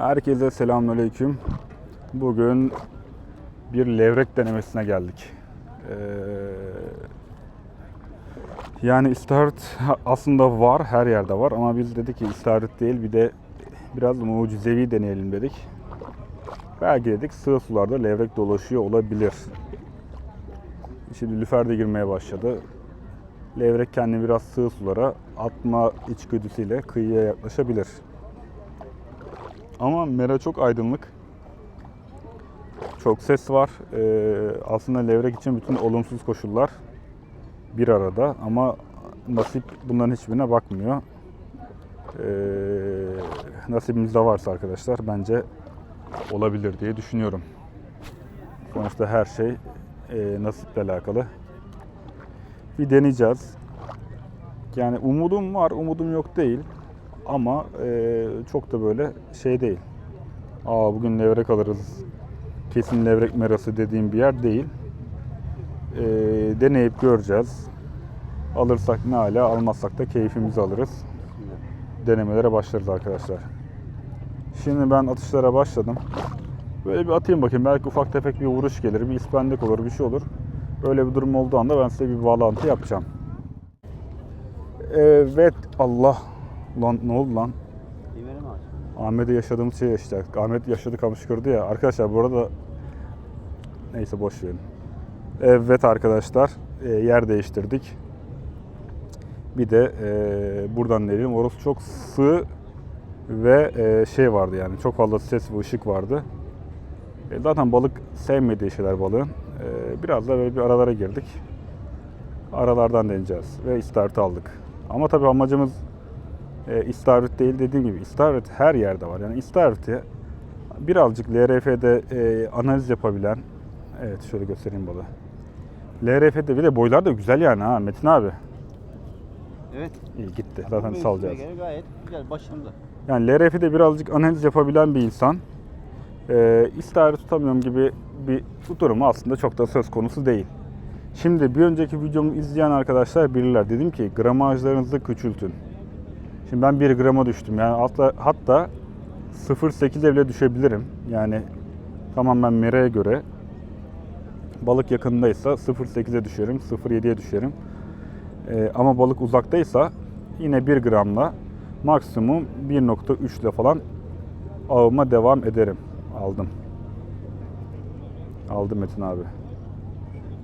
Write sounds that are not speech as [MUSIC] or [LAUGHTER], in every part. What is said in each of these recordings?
Herkese selamünaleyküm. Bugün bir levrek denemesine geldik. Ee, yani istavrit aslında var, her yerde var ama biz dedik ki istavrit değil bir de biraz mucizevi deneyelim dedik. Belki dedik sığ sularda levrek dolaşıyor olabilir. Şimdi lüfer de girmeye başladı. Levrek kendini biraz sığ sulara atma içgüdüsüyle kıyıya yaklaşabilir. Ama mera çok aydınlık. Çok ses var. Ee, aslında levrek için bütün olumsuz koşullar bir arada ama nasip bunların hiçbirine bakmıyor. Ee, nasibimizde varsa arkadaşlar bence olabilir diye düşünüyorum. Sonuçta her şey e, nasiple alakalı. Bir deneyeceğiz. Yani umudum var, umudum yok değil. Ama e, çok da böyle şey değil. Aa bugün levrek alırız. Kesin levrek merası dediğim bir yer değil. E, deneyip göreceğiz. Alırsak ne hala, almazsak da keyfimizi alırız. Denemelere başlarız arkadaşlar. Şimdi ben atışlara başladım. Böyle bir atayım bakayım. Belki ufak tefek bir vuruş gelir, bir ispendik olur, bir şey olur. Öyle bir durum olduğu anda ben size bir bağlantı yapacağım. Evet Allah. Lan ne oldu lan? Ahmet'e yaşadığımız şey işte. Ahmet yaşadı kamış kırdı ya. Arkadaşlar bu arada neyse boş verin. Evet arkadaşlar e, yer değiştirdik. Bir de e, buradan deneyelim. Orası çok sığ ve e, şey vardı yani çok fazla ses ve ışık vardı. E, zaten balık sevmediği şeyler balığın. E, biraz da böyle bir aralara girdik. Aralardan deneyeceğiz ve istavrit aldık. Ama tabii amacımız e, istavrit değil dediğim gibi istavrit her yerde var. Yani istavriti birazcık LRF'de e, analiz yapabilen evet şöyle göstereyim balığı. LRF'de bir de boylar da güzel yani ha Metin abi. Evet. İyi gitti. Zaten salacağız. göre gayet güzel başında. Yani LRF'de birazcık analiz yapabilen bir insan e, istavrit tutamıyorum gibi bir durumu aslında çok da söz konusu değil. Şimdi bir önceki videomu izleyen arkadaşlar bilirler. Dedim ki gramajlarınızı küçültün. Şimdi ben 1 grama düştüm. Yani hatta, hatta 0.8'e bile düşebilirim. Yani tamamen mereye göre balık yakındaysa 0.8'e düşerim, 0.7'ye düşerim. Ee, ama balık uzaktaysa yine 1 gramla maksimum 1.3 ile falan avıma devam ederim. Aldım. Aldım Metin abi.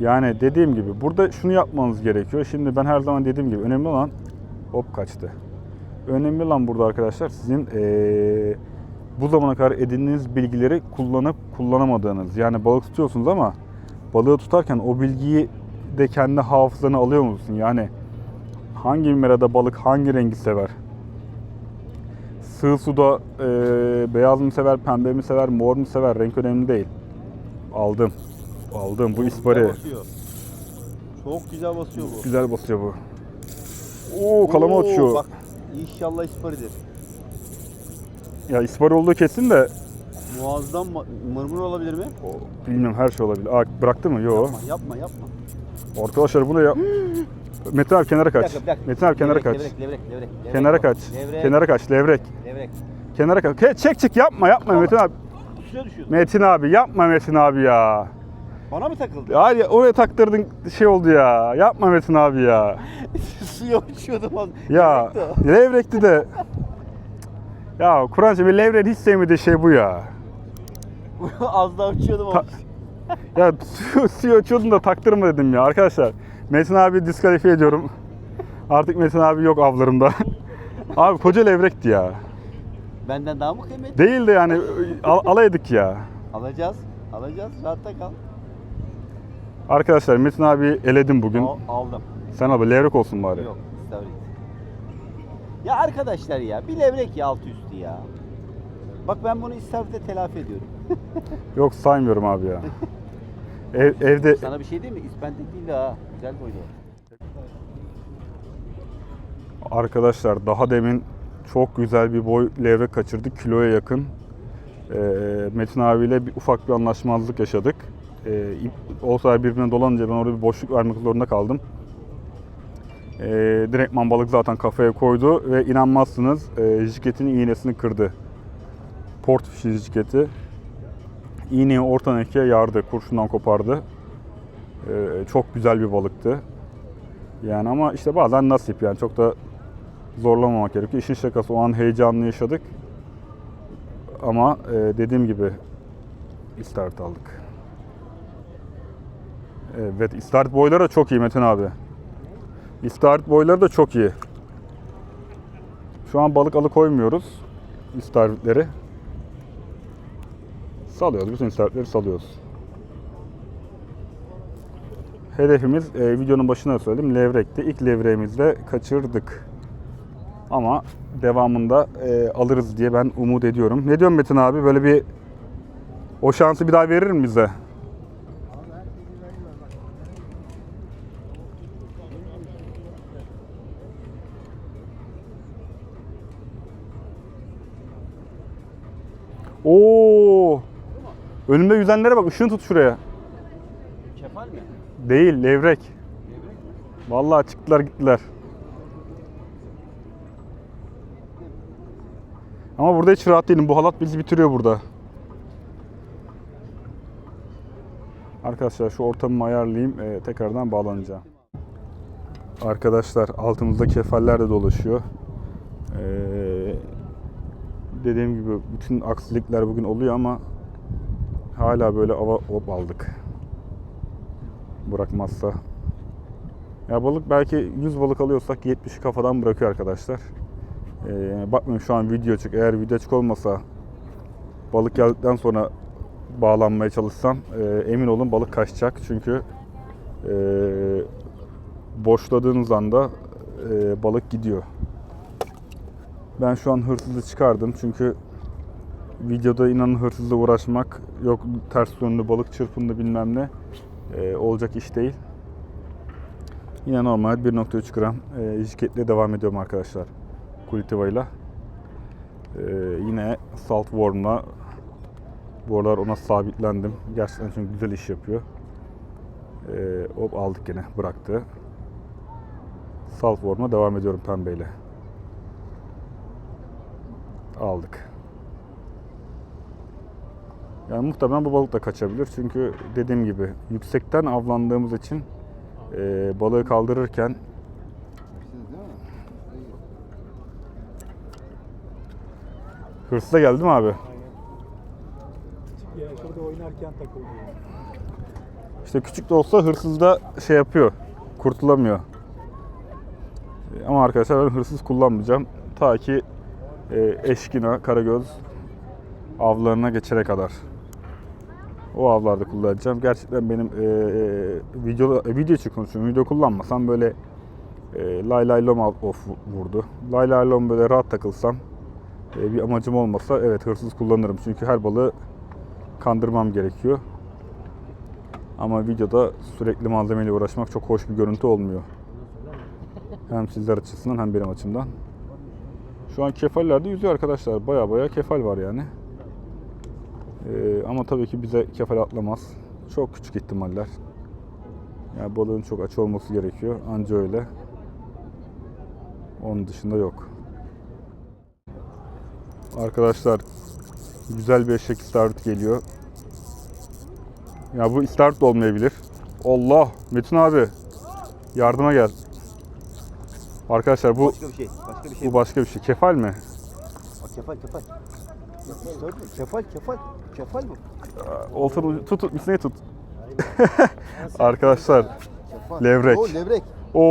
Yani dediğim gibi burada şunu yapmanız gerekiyor. Şimdi ben her zaman dediğim gibi önemli olan hop kaçtı. Önemli olan burada arkadaşlar sizin eee, bu zamana kadar edindiğiniz bilgileri kullanıp kullanamadığınız. Yani balık tutuyorsunuz ama balığı tutarken o bilgiyi de kendi hafızana alıyor musun? Yani hangi merada balık hangi rengi sever? Sığ suda eee, beyaz mı sever, pembe mi sever, mor mu sever? Renk önemli değil. Aldım. Aldım. Bu ispari. Çok güzel basıyor bu. Güzel basıyor bu. Oo kalama uçuyor. Bak inşallah isparidir. Ya ispari olduğu kesin de Muazzam ma- mırmır olabilir mi? o, bilmiyorum her şey olabilir. Aa bıraktı mı? Yo. Yapma yapma yapma. Arkadaşlar bu ne ya? [GASPS] Metin abi kenara Bir kaç. dakika, bir dakika. Metin abi kenara Levrek, kaç. Levrek levrek levrek. levrek Kenara kaç. Levrek. Kenara kaç. Levrek. Levrek. Kenara kaç. Ke- Çek çek yapma yapma Metin abi. Suya düşüyordu. Metin abi yapma Metin abi ya. Bana mı takıldı? Hadi oraya taktırdın şey oldu ya. Yapma Metin abi ya. Suya uçuyordum. Ya Levrekti de. Ya Kur'an'cığım bir levreğin hiç sevmediği şey bu ya. [LAUGHS] az daha uçuyordum ama. Ya su, suyu açıyordun da taktırma dedim ya arkadaşlar. Metin abi diskalifiye ediyorum. Artık Metin abi yok avlarımda. [LAUGHS] abi koca levrekti ya. Benden daha mı kıymetli? Değil de yani al, alaydık ya. Alacağız. Alacağız. Rahatta kal. Arkadaşlar Metin abi eledim bugün. Al- aldım. Sen abi levrek olsun bari. Yok. istavrit. Ya arkadaşlar ya bir levrek ya altı üstü ya. Bak ben bunu istavrite telafi ediyorum. [LAUGHS] Yok saymıyorum abi ya. Ev, evde Sana bir şey değil mi? İspendik değil de ha. Güzel boylu. arkadaşlar daha demin çok güzel bir boy levrek kaçırdık. Kiloya yakın. Ee, Metin abiyle bir ufak bir anlaşmazlık yaşadık. Ee, ip, birbirine dolanınca ben orada bir boşluk vermek zorunda kaldım. Ee, direktman balık zaten kafaya koydu ve inanmazsınız e, jiketin iğnesini kırdı. port fişi ciketi. İğneyi ortadan ikiye yardı, kurşundan kopardı. Ee, çok güzel bir balıktı. Yani ama işte bazen nasip yani çok da zorlamamak gerekiyor. İşin şakası o an heyecanlı yaşadık. Ama e, dediğim gibi istavrit aldık. Evet istavrit boyları da çok iyi Metin abi. İstavrit boyları da çok iyi. Şu an balık alıkoymuyoruz istavritleri. Salıyoruz. Bütün istavritleri salıyoruz. Hedefimiz e, videonun başına söyledim levrekti. İlk levreğimizde kaçırdık. Ama devamında e, alırız diye ben umut ediyorum. Ne diyorsun Metin abi? Böyle bir o şansı bir daha verir mi bize? Oo! Önümde yüzenlere bak. ışığını tut şuraya. Kefal mi? Değil, levrek. Vallahi çıktılar gittiler. Ama burada hiç rahat değilim. Bu halat bizi bitiriyor burada. Arkadaşlar şu ortamımı ayarlayayım. Ee, tekrardan bağlanacağım. Arkadaşlar altımızda kefaller de dolaşıyor. Ee, dediğim gibi bütün aksilikler bugün oluyor ama hala böyle ava hop aldık. Bırakmazsa. Ya balık belki 100 balık alıyorsak 70'i kafadan bırakıyor arkadaşlar. Ee, bakmayın şu an video açık. Eğer video açık olmasa balık geldikten sonra bağlanmaya çalışsam e, emin olun balık kaçacak. Çünkü e, boşladığınız anda e, balık gidiyor. Ben şu an hırsızı çıkardım çünkü videoda inanın hırsızla uğraşmak yok ters yönlü balık çırpındı bilmem ne e, olacak iş değil. Yine normal 1.3 gram e, jiketle devam ediyorum arkadaşlar. Kultiva ile. E, yine salt worm'la bu aralar ona sabitlendim. Gerçekten çünkü güzel iş yapıyor. E, hop aldık yine bıraktı. Salt worm'a devam ediyorum pembeyle. Aldık. Yani muhtemelen bu balık da kaçabilir. Çünkü dediğim gibi yüksekten avlandığımız için e, balığı kaldırırken hırsız da geldi mi abi? Oynarken takıldı. İşte küçük de olsa hırsız da şey yapıyor. Kurtulamıyor. Ama arkadaşlar ben hırsız kullanmayacağım. Ta ki eşkina, karagöz avlarına geçene kadar. O avlarda kullanacağım. Gerçekten benim e, e, video e, video için. Video kullanmasam böyle e, lay lay lom av- of vurdu. Lay lay lom böyle rahat takılsam e, bir amacım olmasa evet hırsız kullanırım. Çünkü her balığı kandırmam gerekiyor. Ama videoda sürekli malzemeyle uğraşmak çok hoş bir görüntü olmuyor. Hem sizler açısından hem benim açımdan. Şu an kefallerde yüzüyor arkadaşlar. Baya baya kefal var yani. Ee, ama tabii ki bize kefal atlamaz. Çok küçük ihtimaller. Yani balığın çok açı olması gerekiyor. Anca öyle. Onun dışında yok. Arkadaşlar güzel bir eşek istavrit geliyor. Ya bu istavrit de olmayabilir. Allah! Metin abi. Yardıma gel. Arkadaşlar bu Başka bir şey. Başka bir şey. bu başka bir şey. Kefal mi? Bak, kefal kefal. Kefal kefal. Kefal bu. Oltanın tut tut üstüne tut. Arkadaşlar Kefal. Levrek. O levrek. o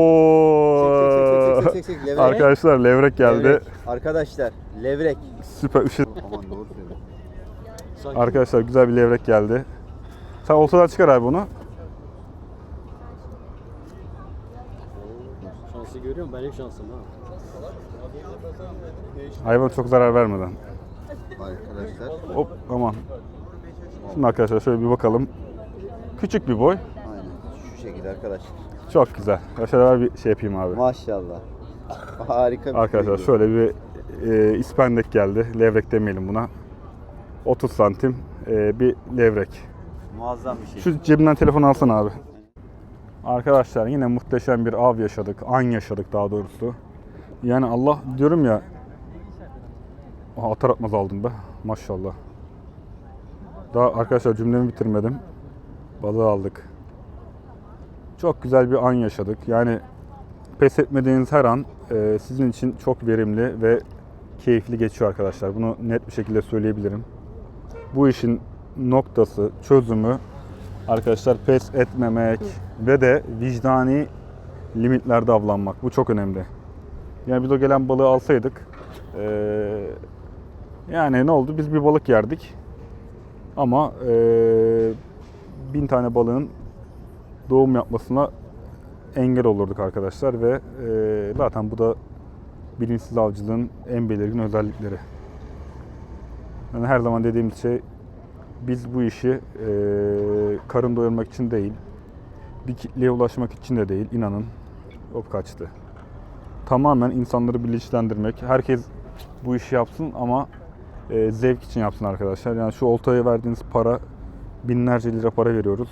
Çek, çek, çek, çek, çek, çek, levrek. Arkadaşlar levrek geldi. Levrek. Arkadaşlar levrek. Süper ışık. Aman doğru söylüyorsun. Arkadaşlar güzel bir levrek geldi. Sen oltadan çıkar abi bunu. Şansı görüyor musun? Benim şansım ha. Hayvan çok zarar vermeden. Arkadaşlar. Hop aman. Şimdi arkadaşlar şöyle bir bakalım. Küçük bir boy. Aynen. Şu şekilde arkadaşlar. Çok güzel. Ben bir şey yapayım abi. Maşallah. Harika bir Arkadaşlar video. şöyle bir e, ispendek geldi. Levrek demeyelim buna. 30 santim e, bir levrek. Muazzam bir şey. Şu cebinden telefon alsana abi. Arkadaşlar yine muhteşem bir av yaşadık. An yaşadık daha doğrusu. Yani Allah diyorum ya. Aha, atar atmaz aldım be. Maşallah. Daha arkadaşlar cümlemi bitirmedim. Balığı aldık. Çok güzel bir an yaşadık. Yani pes etmediğiniz her an e, sizin için çok verimli ve keyifli geçiyor arkadaşlar. Bunu net bir şekilde söyleyebilirim. Bu işin noktası, çözümü arkadaşlar pes etmemek ve de vicdani limitlerde avlanmak. Bu çok önemli. Yani biz o gelen balığı alsaydık eee, yani ne oldu? Biz bir balık yerdik. Ama eee, bin tane balığın doğum yapmasına engel olurduk arkadaşlar ve eee, zaten bu da bilinçsiz avcılığın en belirgin özellikleri. Yani her zaman dediğim şey biz bu işi eee, karın doyurmak için değil, bir kitleye ulaşmak için de değil inanın. Hop kaçtı. Tamamen insanları bilinçlendirmek. Herkes bu işi yapsın ama e, zevk için yapsın arkadaşlar. Yani şu oltaya verdiğiniz para binlerce lira para veriyoruz.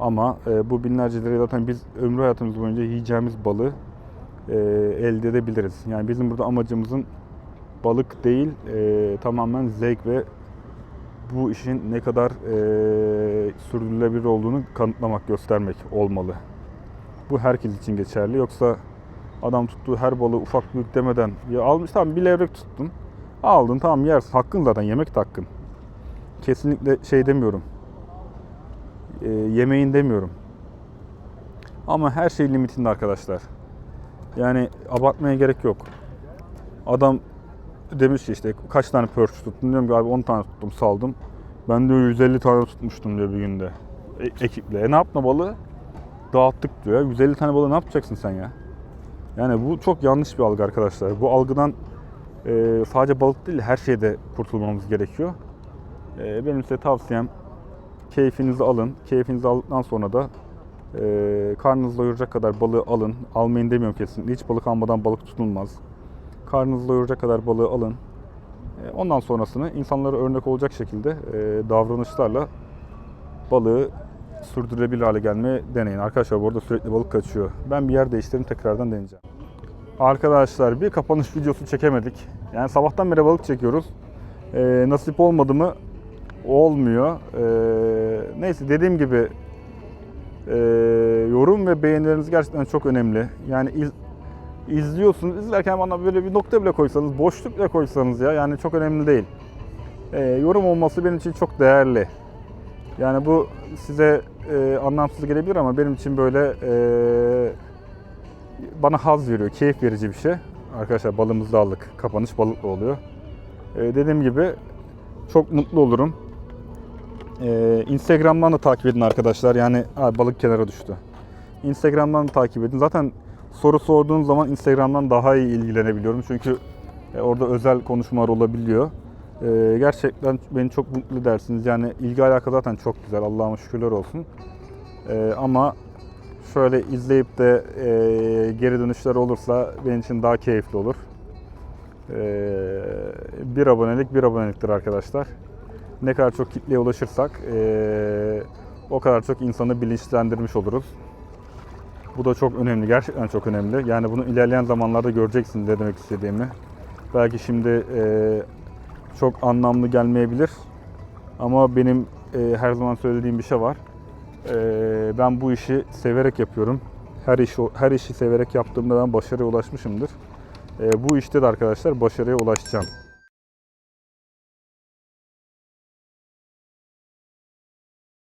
Ama e, bu binlerce lirayı zaten biz ömrü hayatımız boyunca yiyeceğimiz balığı e, elde edebiliriz. Yani bizim burada amacımızın balık değil e, tamamen zevk ve bu işin ne kadar e, sürdürülebilir olduğunu kanıtlamak, göstermek olmalı. Bu herkes için geçerli. Yoksa adam tuttuğu her balığı ufak büyük demeden ya almış tamam bir levrek tuttun. Aldın tamam yersin. Hakkın zaten yemek de hakkın. Kesinlikle şey demiyorum. E, yemeğin demiyorum. Ama her şey limitinde arkadaşlar. Yani abartmaya gerek yok. Adam demiş ki işte kaç tane perch tuttun diyorum ki abi 10 tane tuttum saldım. Ben diyor 150 tane tutmuştum diyor bir günde. E- ekiple. E ne yaptın o balığı? Dağıttık diyor. 150 tane balığı ne yapacaksın sen ya? Yani bu çok yanlış bir algı arkadaşlar. Bu algıdan e, sadece balık değil her şeyde kurtulmamız gerekiyor. E, benim size tavsiyem keyfinizi alın. Keyfinizi aldıktan sonra da e, karnınızı doyuracak kadar balığı alın. Almayın demiyorum kesinlikle. Hiç balık almadan balık tutulmaz. Karnınızı doyuracak kadar balığı alın. E, Ondan sonrasını insanlara örnek olacak şekilde e, davranışlarla balığı sürdürülebilir hale gelmeye deneyin. Arkadaşlar bu arada sürekli balık kaçıyor. Ben bir yer değiştireyim tekrardan deneyeceğim. Arkadaşlar bir kapanış videosu çekemedik. Yani sabahtan beri balık çekiyoruz. E, nasip olmadı mı olmuyor. E, neyse dediğim gibi e, yorum ve beğenileriniz gerçekten çok önemli. Yani izliyorsunuz. İzlerken bana böyle bir nokta bile koysanız, boşluk bile koysanız ya yani çok önemli değil. Ee, yorum olması benim için çok değerli. Yani bu size e, anlamsız gelebilir ama benim için böyle e, bana haz veriyor, keyif verici bir şey. Arkadaşlar balımızı aldık. Kapanış balıklı oluyor. E, dediğim gibi çok mutlu olurum. E, Instagram'dan da takip edin arkadaşlar. Yani Aa, balık kenara düştü. Instagram'dan da takip edin. Zaten soru sorduğun zaman Instagram'dan daha iyi ilgilenebiliyorum. Çünkü e, orada özel konuşmalar olabiliyor. E, gerçekten beni çok mutlu edersiniz. Yani ilgi alaka zaten çok güzel. Allah'ıma şükürler olsun. E, ama şöyle izleyip de geri dönüşler olursa benim için daha keyifli olur. Bir abonelik bir aboneliktir arkadaşlar. Ne kadar çok kitleye ulaşırsak o kadar çok insanı bilinçlendirmiş oluruz. Bu da çok önemli. Gerçekten çok önemli. Yani bunu ilerleyen zamanlarda göreceksiniz ne demek istediğimi. Belki şimdi e, çok anlamlı gelmeyebilir. Ama benim e, her zaman söylediğim bir şey var. E, ben bu işi severek yapıyorum. Her işi her işi severek yaptığımda ben başarıya ulaşmışımdır. E, bu işte de arkadaşlar başarıya ulaşacağım.